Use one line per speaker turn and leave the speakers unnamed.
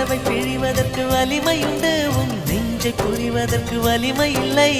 நிலவை பிழிவதற்கு வலிமையுண்டு. உன் நெஞ்சை புரிவதற்கு வலிமை இல்லை